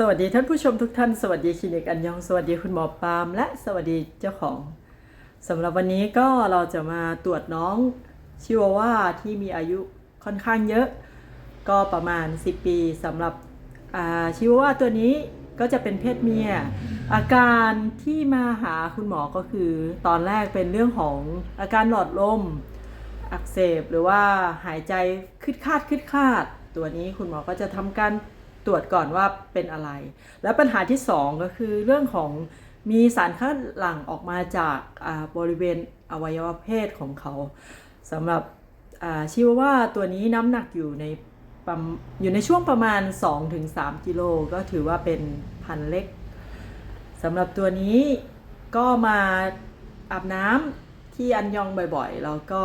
สวัสดีท่านผู้ชมทุกท่าน สวัสดีคลินิกอันยอง สวัสดีคุณหมอปาล์มและสวัสดีเจ้าของสำหรับวันนี้ก็เราจะมาตรวจน้องชิวาว่าที่มีอายุค่อนข้างเยอะ ก็ประมาณ 10 ปีสำหรับชิวาว่าตัวนี้ก็จะเป็นเพศเมีย อาการที่มาหาคุณหมอก็คือตอนแรกเป็นเรื่องของอาการหลอดลม อักเสบหรือว่าหายใจคืดคาดคืดคาด ตัวนี้คุณหมอก็จะทำการ ตรวจก่อนว่าเป็นอะไร แล้วปัญหาที่สองก็คือเรื่องของมีสารคัดหลั่งออกมาจากบริเวณอวัยวะเพศของเขาสำหรับชิวว่าตัวนี้น้ำหนักอยู่ในอยู่ในช่วงประมาณ 2-3 กิโลก็ถือว่าเป็นพันเล็กสำหรับตัวนี้ก็มาอาบน้ำที่อันยองบ่อยๆ แล้วก็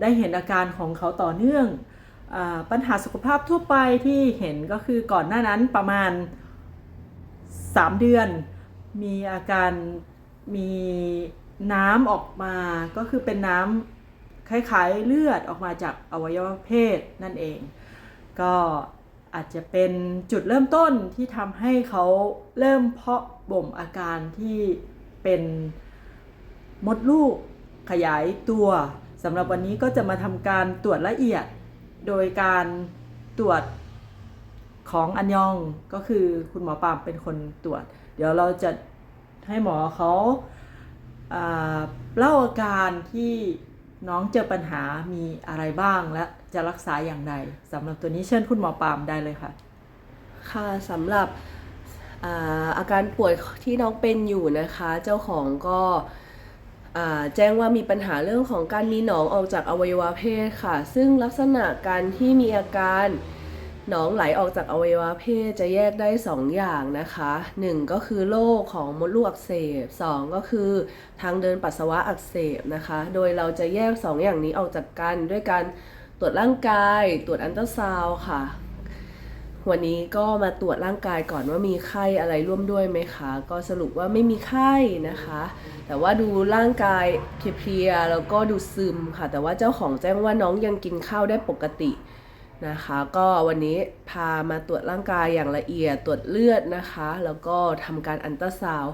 ได้เห็นอาการของเขาต่อเนื่อง ปัญหาสุขภาพทั่วไปที่เห็นก็คือก่อนหน้านั้นประมาณ 3 เดือน มีอาการมีน้ำออกมาก็คือเป็นน้ำคล้ายๆเลือดออกมาจากอวัยวะเพศนั่นเอง ก็อาจจะเป็นจุดเริ่มต้นที่ทำให้เขาเริ่มเพาะบ่มอาการที่เป็นมดลูกขยายตัวสำหรับวันนี้ก็จะมาทำการตรวจละเอียด โดยการตรวจของอันยองก็คือคุณหมอปามเป็นคนตรวจ เดี๋ยวเราจะให้หมอเขาอ่าเล่าอาการที่น้องเจอปัญหามีอะไรบ้างและจะรักษาอย่างไรสำหรับตัวนี้เชิญคุณหมอปามได้เลยค่ะ ค่ะสำหรับอาอาการป่วยที่น้องเป็นอยู่นะคะ เจ้าของก็ แจ้งว่ามีปัญหาเรื่องของการมีหนองออกจากอวัยวะเพศค่ะ ซึ่งลักษณะการที่มีอาการหนองไหลออกจากอวัยวะเพศจะแยกได้ 2 อย่างนะคะ 1 ก็คือโรคของมดลูกอักเสบ 2 ก็คือทางเดินปัสสาวะอักเสบนะคะ โดยเราจะแยก 2 อย่างนี้ออกจากกันด้วยการตรวจร่างกาย ตรวจอันตราซาวค่ะ วันนี้ก็มาตรวจร่างกายก่อนว่ามีไข้อะไรร่วมด้วยไหมคะ ก็สรุปว่าไม่มีไข้นะคะ แต่ว่าดูร่างกายเพลียๆแล้วก็ดูซึมค่ะ แต่ว่าเจ้าของแจ้งว่าน้องยังกินข้าวได้ปกตินะคะ ก็วันนี้พามาตรวจร่างกายอย่างละเอียดตรวจเลือดนะคะ แล้วก็ทำการอันตราซาว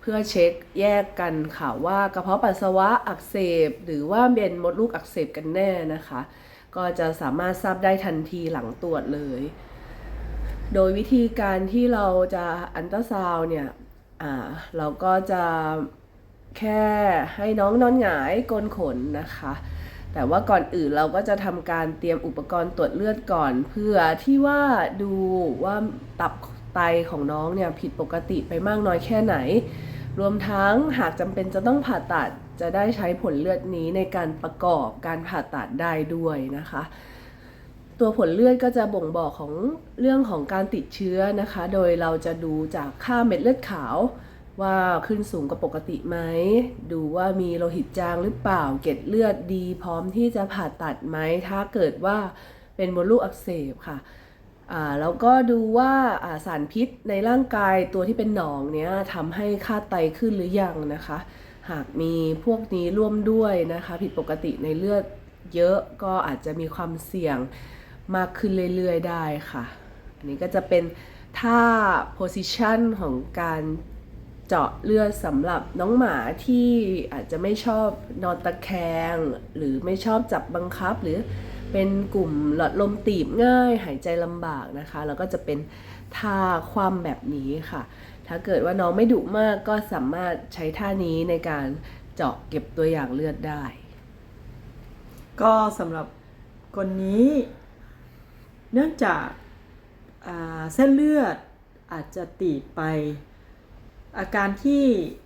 เพื่อเช็คแยกกันค่ะว่ากระเพาะปัสสาวะอักเสบ หรือว่าเป็นมดลูกอักเสบกันแน่นะคะ ก็จะสามารถทราบได้ทันทีหลังตรวจเลย โดยวิธีการที่เราจะอันตราซาวเนี่ยเราก็จะแค่ให้น้องนอนหงายโกนขนนะคะ แต่ว่าก่อนอื่นเราก็จะทำการเตรียมอุปกรณ์ตรวจเลือดก่อน เพื่อที่ว่าดูว่าตับไตของน้องเนี่ยผิดปกติไปมากน้อยแค่ไหน รวมทั้งหากจำเป็นจะต้องผ่าตัดจะได้ใช้ผลเลือดนี้ในการประกอบการผ่าตัดได้ด้วยนะคะ ตัวผลเลือดก็จะบ่งบอกของเรื่องของการติดเชื้อนะคะ โดยเราจะดูจากค่าเม็ดเลือดขาว ว่าขึ้นสูงกว่าปกติไหม ดูว่ามีโลหิตจางหรือเปล่า เกล็ดเลือดดี พร้อมที่จะผ่าตัดไหม ถ้าเกิดว่าเป็นมดลูกอักเสบค่ะอ่าแล้วก็ดูว่าาสารพิษในร่างกายตัวที่เป็นหนองเนี้ยทำให้ค่าไตขึ้นหรือยังนะคะ หากมีพวกนี้ร่วมด้วยนะคะ ผิดปกติในเลือดเยอะก็อาจจะมีความเสี่ยง มากขึ้นเรื่อยๆได้ค่ะ อันนี้ก็จะเป็นท่า position ของการเจาะเลือดสำหรับน้องหมาที่อาจจะไม่ชอบนอนตะแคง หรือไม่ชอบจับบังคับ หรือเป็นกลุ่มหลอดลมตีบง่าย หายใจลำบากนะคะ แล้วก็จะเป็นท่าคว่ำแบบนี้ค่ะ ถ้าเกิดว่าน้องไม่ดุมากก็สามารถใช้ท่านี้ในการเจาะเก็บตัวอย่างเลือดได้ ก็สำหรับคนนี้ เนื่องจากาเส้นเลือดอาจจะตีบไป อาการที่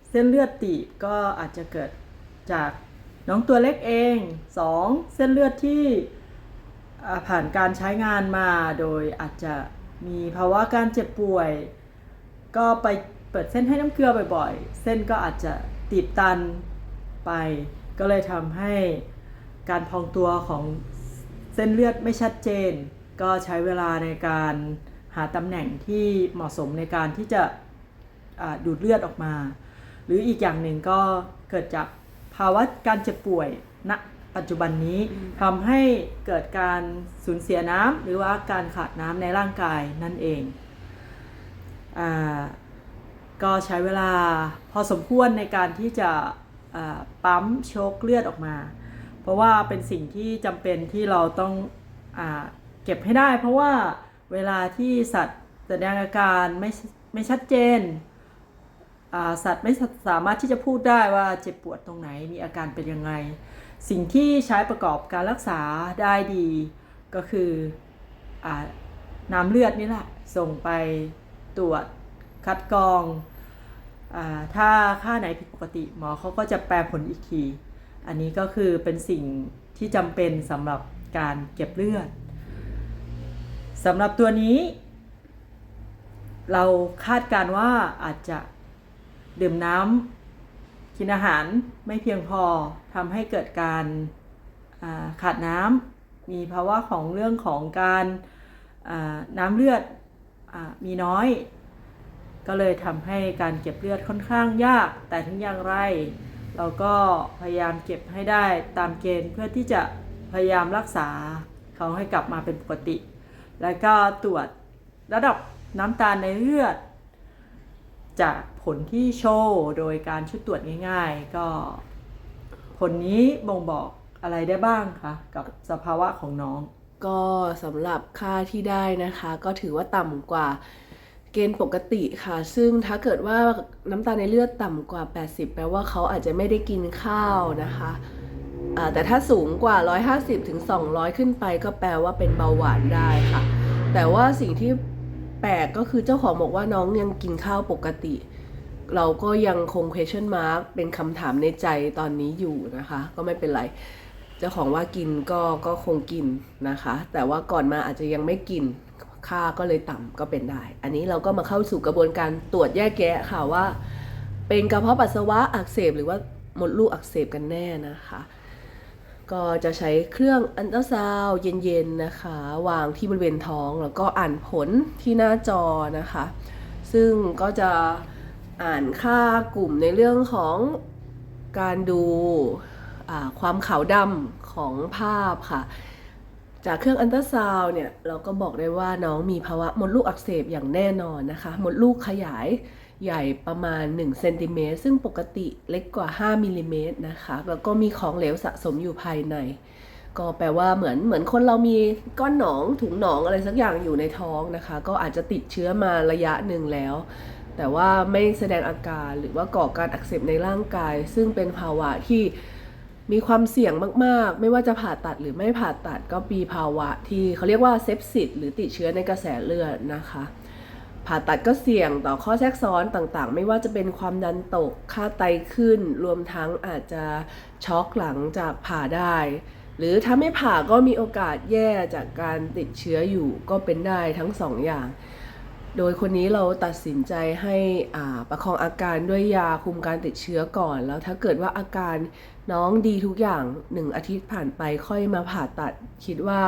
เส้นเลือดตีบก็อาจจะเกิดจากน้องตัวเล็กเอง 2. เส้นเลือดที่ผ่านการใช้งานมาโดยอาจจะมีภาวะการเจ็บป่วย ก็ไปเปิดเส้นให้น้ำเกลือบ่อยๆ เส้นก็อาจจะตีบตันไป ก็เลยทำให้การพองตัวของเส้นเลือดไม่ชัดเจน ก็ใช้เวลาในการหาตำแหน่งที่เหมาะสมในการที่จะอ่าดูดเลือดออกมา หรืออีกอย่างหนึ่งก็เกิดจากภาวะการเจ็บป่วยณปัจจุบันนี้ทำให้เกิดการสูญเสียน้ำหรือว่าการขาดน้ำในร่างกายนั่นเองอ่าก็ใช้เวลาพอสมควรในการที่จะอ่าปั๊มโชคเลือดออกมา เพราะว่าเป็นสิ่งที่จำเป็นที่เราต้องอา เก็บให้ได้ เพราะว่าเวลาที่สัตว์แสดงอาการไม่ไม่ชัดเจนสัตว์ไม่สามารถที่จะพูดได้ว่าเจ็บปวดตรงไหนมีอาการเป็นยังไง สิ่งที่ใช้ประกอบการรักษาได้ดีก็คืออน้ำเลือดนี่แหละ ส่งไปตรวจคัดกรองอถ้าค่าไหนผิดปกติหมอเขาก็จะแปลผลอีกที อันนี้ก็คือเป็นสิ่งที่จำเป็นสำหรับการเก็บเลือด สำหรับตัวนี้ เราคาดการว่าอาจจะดื่มน้ำกินอาหารไม่เพียงพอทำให้เกิดการาขาดน้ำมีภาวะของเรื่องของการาน้ำเลือดอมีน้อย ก็เลยทำให้การเก็บเลือดค่อนข้างยาก แต่ถึงอย่างไร เราก็พยายามเก็บให้ได้ตามเกณฑ์เพื่อที่จะพยายามรักษาเขาให้กลับมาเป็นปกติ แล้วก็ตรวจระดับน้ำตาลในเลือด จากผลที่โชว์โดยการชุดตรวจง่าย ๆ ก็ผลนี้บ่งบอกอะไรได้บ้างคะกับสภาวะของน้อง ก็สำหรับค่าที่ได้นะคะ ก็ถือว่าต่ำกว่าเกณฑ์ปกติค่ะ ซึ่งถ้าเกิดว่าน้ำตาลในเลือดต่ำกว่า 80 แปลว่าเขาอาจจะไม่ได้กินข้าวนะคะ แต่ถ้าสูงกว่า 150ถึง200 ขึ้นไปก็แปลว่าเป็นเบาหวานได้ค่ะ แต่ว่าสิ่งที่แปลกก็คือเจ้าของบอกว่าน้องยังกินข้าวปกติ เราก็ยังคง question mark เป็นคำถามในใจตอนนี้อยู่นะคะ ก็ไม่เป็นไร เจ้าของว่ากินก็ก็คงกินนะคะ แต่ว่าก่อนมาอาจจะยังไม่กินค่าก็เลยต่ำก็เป็นได้ อันนี้เราก็มาเข้าสู่กระบวนการตรวจแยกแยะค่ะว่า เป็นกระเพาะปัสสาวะอักเสบหรือว่ามดลูกอักเสบกันแน่นะคะ ก็จะใช้เครื่องอันตราซาวเย็นๆนะคะ วางที่บริเวณท้องแล้วก็อ่านผลที่หน้าจอนะคะ ซึ่งก็จะอ่านค่ากลุ่มในเรื่องของการดูความขาวดำของภาพค่ะ จากเครื่องอันตราซาวเนี่ย เราก็บอกได้ว่าน้องมีภาวะมดลูกอักเสบอย่างแน่นอนนะคะ มดลูกขยาย ใหญ่ประมาณ1เซนติเมตรซึ่งปกติเล็กกว่า 5มิลลิเมตรนะคะ แล้วก็มีของเหลวสะสมอยู่ภายใน ก็แปลว่าเหมือนเหมือนคนเรามีก้อนหนองถุงหนองอะไรสักอย่างอยู่ในท้องนะคะ ก็อาจจะติดเชื้อมาระยะหนึ่งแล้ว แต่ว่าไม่แสดงอาการหรือว่าก่อการอักเสบในร่างกาย ซึ่งเป็นภาวะที่มีความเสี่ยงมาก ๆ ไม่ว่าจะผ่าตัดหรือไม่ผ่าตัดก็มีภาวะที่เขาเรียกว่าเซปซิสหรือติดเชื้อในกระแสเลือดนะคะ ผ่าตัดก็เสี่ยงต่อข้อแทรกซ้อนต่างๆ ไม่ว่าจะเป็นความดันตก ค่าไตขึ้น รวมทั้งอาจจะช็อกหลังจากผ่าได้ หรือถ้าไม่ผ่าก็มีโอกาสแย่จากการติดเชื้ออยู่ก็เป็นได้ทั้งสองอย่าง โดยคนนี้เราตัดสินใจให้ประคองอาการด้วยยาคุมการติดเชื้อก่อน แล้วถ้าเกิดว่าอาการน้องดีทุกอย่างหนึ่งอาทิตย์ผ่านไปค่อยมาผ่าตัด คิดว่า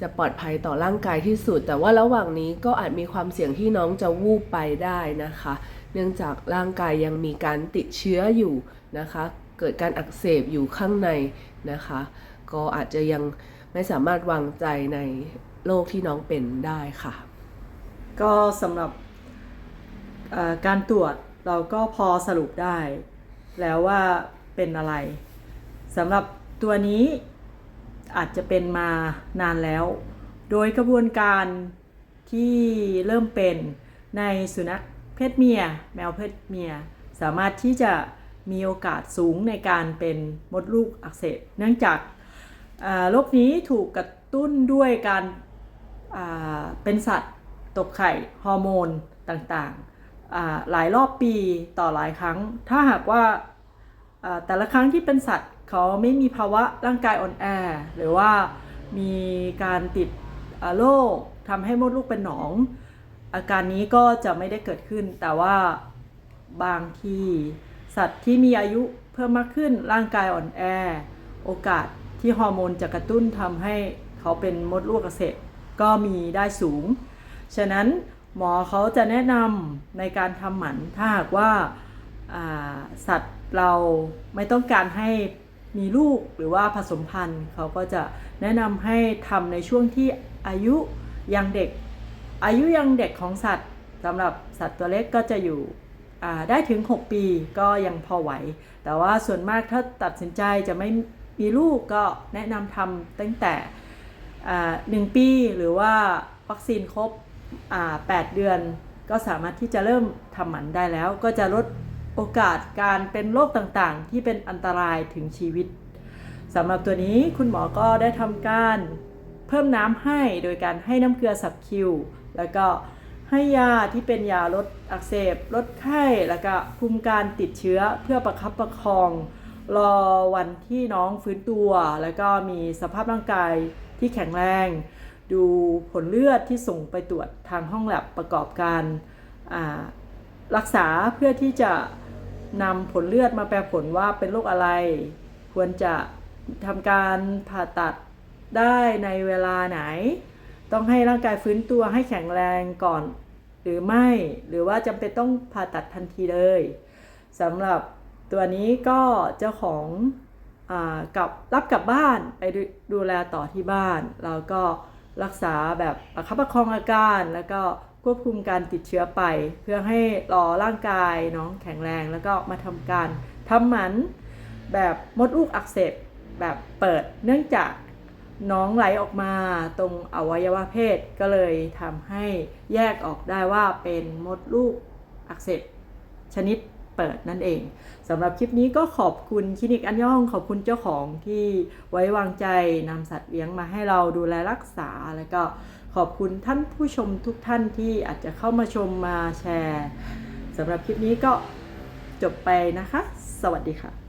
จะปลอดภัยต่อร่างกายที่สุด แต่ว่าระหว่างนี้ก็อาจมีความเสี่ยงที่น้องจะวูบไปได้นะคะ เนื่องจากร่างกายยังมีการติดเชื้ออยู่นะคะ เกิดการอักเสบอยู่ข้างในนะคะ ก็อาจจะยังไม่สามารถวางใจในโรคที่น้องเป็นได้ค่ะ ก็สำหรับการตรวจเราก็พอสรุปได้ แล้วว่าเป็นอะไรสำหรับตัวนี้อาจจะเป็นมานานแล้ว โดยกระบวนการที่เริ่มเป็นในสุนัขเพศเมีย แมวเพศเมีย สามารถที่จะมีโอกาสสูงในการเป็นมดลูกอักเสบ เนื่องจากโรคนี้ถูกกระตุ้นด้วยการเป็นสัตว์ ตกไข่ฮอร์โมนต่างๆ หลายรอบปีต่อหลายครั้ง ถ้าหากว่าแต่ละครั้งที่เป็นสัตว์เขาไม่มีภาวะร่างกายอ่อนแอ หรือว่ามีการติดโรคทำให้มดลูกเป็นหนอง อาการนี้ก็จะไม่ได้เกิดขึ้น แต่ว่าบางทีสัตว์ที่มีอายุเพิ่มมากขึ้นร่างกายอ่อนแอ โอกาสที่ฮอร์โมนจะกระตุ้นทำให้เขาเป็นมดลูกอักเสบก็มีได้สูง ฉะนั้นหมอเขาจะแนะนำในการทำหมันถ้าหากว่าาสัตว์เราไม่ต้องการให้มีลูกหรือว่าผสมพันธุ์เขาก็จะแนะนำให้ทำในช่วงที่อายุยังเด็ก อายุยังเด็กของสัตว์สำหรับสัตว์ตัวเล็กก็จะอยู่ได้ถึง 6 ปีก็ยังพอไหว แต่ว่าส่วนมากถ้าตัดสินใจจะไม่มีลูกก็แนะนำทำตั้งแต่อ่าหนึ่งปีหรือว่าวัคซีนครบ 8 เดือนก็สามารถที่จะเริ่มทำหมันได้แล้ว ก็จะลดโอกาสการเป็นโรคต่างๆ ที่เป็นอันตรายถึงชีวิตสำหรับตัวนี้คุณหมอก็ได้ทำการเพิ่มน้ำให้โดยการให้น้ำเกลือสับคิว แล้วก็ให้ยาที่เป็นยาลดอักเสบลดไข้แล้วก็คุมการติดเชื้อเพื่อประคับประคอง รอวันที่น้องฟื้นตัว แล้วก็มีสภาพร่างกายที่แข็งแรง ดูผลเลือดที่ส่งไปตรวจทางห้องแลบประกอบการรักษาเพื่อที่จะนำผลเลือดมาแปลผลว่าเป็นโรคอะไร ควรจะทำการผ่าตัดได้ในเวลาไหน ต้องให้ร่างกายฟื้นตัวให้แข็งแรงก่อนหรือไม่หรือว่าจำเป็นต้องผ่าตัดทันทีเลยสำหรับตัวนี้ก็เจ้าของอกับรับกลับบ้านไปดดูแลต่อที่บ้าน แล้วก็ รักษาแบบประคับประคองอาการ แล้วก็ควบคุมการติดเชื้อไป เพื่อให้รอร่างกายน้องแข็งแรง แล้วก็มาทำการทำหมันแบบมดลูกอักเสบแบบเปิดเนื่องจากน้องไหลออกมาตรงอวัยวะเพศก็เลยทำให้แยกออกได้ว่าเป็นมดลูกอักเสบชนิด เปิดนั่นเองสำหรับคลิปนี้ก็ขอบคุณคลินิกอันย่อง ขอบคุณเจ้าของที่ไว้วางใจนำสัตว์เลี้ยงมาให้เราดูแลรักษา แล้วก็ขอบคุณท่านผู้ชมทุกท่านที่อาจจะเข้ามาชมมาแชร์สำหรับคลิปนี้ก็จบไปนะคะ สวัสดีค่ะ